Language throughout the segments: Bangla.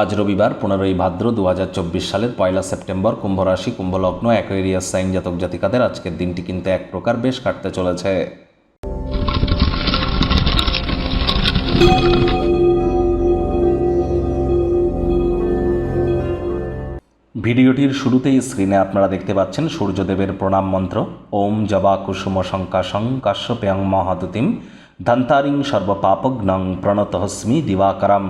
আজ রবিবার, পনেরোই ভাদ্র দুহাজার চব্বিশ সালের পয়লা সেপ্টেম্বর কুম্ভ রাশি কুম্ভলগ্ন, অ্যাকোয়েরিয়াস সাইন জাতক জাতিকাদের আজকের দিনটি কিন্তু এক প্রকার বেশ কাটতে চলেছে। ভিডিওটির শুরুতেই স্ক্রিনে আপনারা দেখতে পাচ্ছেন সূর্যদেবের প্রণাম মন্ত্র, ওম জবা কুসুম শঙ্কাশং কাশ্যপেয়ং মহাদুতিম। ধন্তারিং সর্বপাপগ্নং প্রণতহস্মি দিবাকরাম।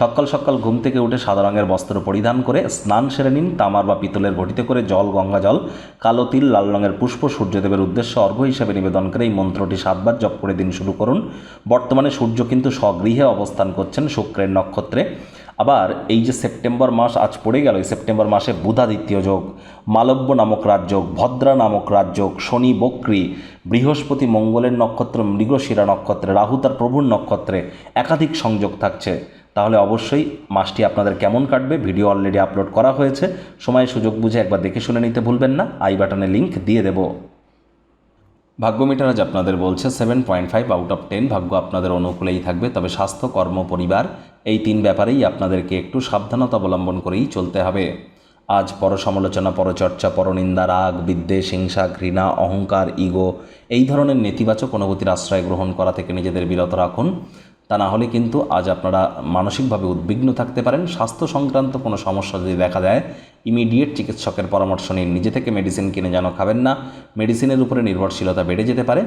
সকাল সকাল ঘুম থেকে উঠে সাদা রঙের বস্ত্র পরিধান করে স্নান সেরে নিন। তামার বা পিতলের ঘটিতে করে জল, গঙ্গা জল, কালো তিল, লাল রঙের পুষ্প, সূর্যদেবের উদ্দেশ্যে অর্ঘ্য হিসেবে নিবেদন করে এই মন্ত্রটি সাতবার জপ করে দিন শুরু করুন। বর্তমানে সূর্য কিন্তু স্বগৃহে অবস্থান করছেন শুক্রের নক্ষত্রে। আবার এই যে সেপ্টেম্বর মাস আজ পড়ে গেল, এই সেপ্টেম্বর মাসে বুধাদিত্য যোগ, মালব্য নামক রাজযোগ ভদ্রা নামক রাজযোগ শনি বক্রী, বৃহস্পতি মঙ্গলের নক্ষত্র, মৃগশিরা নক্ষত্রে, রাহু তার প্রভুর নক্ষত্রে একাধিক সংযোগ থাকছে। তাহলে অবশ্যই মাসটি আপনাদের কেমন কাটবে, ভিডিও অলরেডি আপলোড করা হয়েছে। সময় সুযোগ বুঝে একবার দেখে শুনে নিতে ভুলবেন না। আই বাটনে লিংক দিয়ে দেবো। ভাগ্য মিটার আজ আপনাদের বলছে seven point five out of ten ভাগ্য আপনাদের অনুকূলেই থাকবে, তবে স্বাস্থ্য, কর্ম, পরিবার এই তিন ব্যাপারেই আপনাদেরকে একটু সাবধানতা অবলম্বন করেই চলতে হবে। আজ পরসমালোচনা, পরচর্চা, পরনিন্দা, রাগ, বিদ্বেষ, হিংসা, ঘৃণা, অহংকার, ইগো এই ধরনের নেতিবাচক অনুভূতির আশ্রয় গ্রহণ করা থেকে নিজেদের বিরত রাখুন। তা না হলে কিন্তু আজ আপনারা মানসিকভাবে উদ্বিগ্ন থাকতে পারেন। স্বাস্থ্য সংক্রান্ত কোনো সমস্যা যদি দেখা দেয় ইমিডিয়েট চিকিৎসকের পরামর্শ নিন। নিজে থেকে মেডিসিন কিনে যেন খাবেন না। মেডিসিনের উপরে নির্ভরশীলতা বেড়ে যেতে পারে।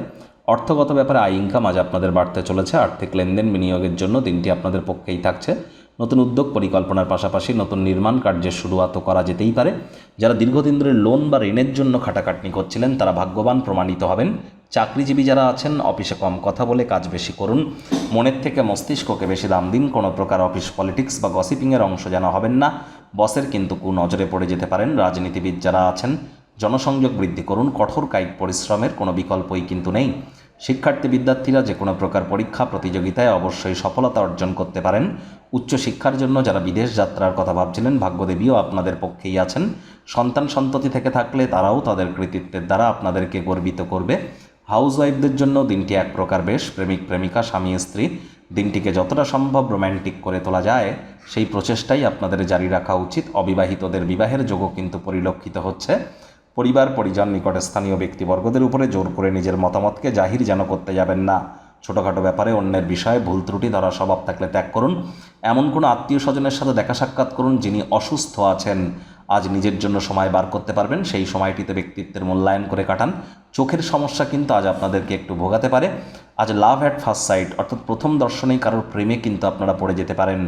অর্থগত ব্যাপারে আয় ইনকাম আজ আপনাদের বাড়তে চলেছে। আর্থিক লেনদেন বিনিয়োগের জন্য দিনটি আপনাদের পক্ষেই থাকছে। নতুন উদ্যোগ পরিকল্পনার পাশাপাশি নতুন নির্মাণ কার্যের শুরুয়াতও করা যেতেই পারে। যারা দীর্ঘদিন ধরে লোন বা ঋণের জন্য খাটাখাটনি করছিলেন, তারা ভাগ্যবান, প্রমাণিত হবেন। চাকরিজীবী যারা আছেন, অফিসে কম কথা বলে কাজ বেশি করুন। মনের থেকে মস্তিষ্ককে বেশি দাম দিন। কোনো প্রকার অফিস পলিটিক্স বা গসিপিংয়ের অংশ যেন হবেন না। বসের কিন্তু কু নজরে পড়ে যেতে পারেন। রাজনীতিবিদ যারা আছেন, জনসংযোগ বৃদ্ধি করুন। কঠোর কায়িক পরিশ্রমের কোনো বিকল্পই কিন্তু নেই। শিক্ষার্থী বিদ্যার্থীরা যে কোনো প্রকার পরীক্ষা, প্রতিযোগিতায় অবশ্যই সফলতা অর্জন করতে পারেন। উচ্চশিক্ষার জন্য যারা বিদেশ যাত্রার কথা ভাবছিলেন, ভাগ্যদেবীও আপনাদের পক্ষেই আছেন। সন্তান সন্ততি থেকে থাকলে তারাও তাদের কৃতিত্বের দ্বারা আপনাদেরকে গর্বিত করবে। হাউস ওয়াইফদের জন্য দিনটি এক প্রকার বেশ, প্রেমিক, প্রেমিকা, স্বামী, স্ত্রী। দিনটিকে যতটা সম্ভব রোম্যান্টিক করে তোলা যায়, সেই প্রচেষ্টাই আপনাদের জারি রাখা উচিত। অবিবাহিতদের বিবাহের যোগও কিন্তু পরিলক্ষিত হচ্ছে। পরিবার, পরিজন, নিকটে স্থানীয় ব্যক্তিবর্গদের উপরে জোর করে নিজের মতামতকে জাহির যেন করতে যাবেন না। ছোটোখাটো ব্যাপারে অন্যের বিষয়ে ভুল ত্রুটি ধরা স্বভাব থাকলে ত্যাগ করুন। এমন কোনো আত্মীয় স্বজনের সাথে দেখা সাক্ষাৎ করুন যিনি অসুস্থ আছেন। আজ নিজের জন্য সময় বার করতে পারবেন। সেই সময়টিতে ব্যক্তিত্বের মূল্যায়ন করে কাটান। চোখের সমস্যা কিন্তু আজ আপনাদেরকে একটু ভোগাতে পারে। আজ লাভ অ্যাট ফার্স্ট সাইট, অর্থাৎ প্রথম দর্শনেই কারোর প্রেমে কিন্তু আপনারা পড়ে যেতে পারেন।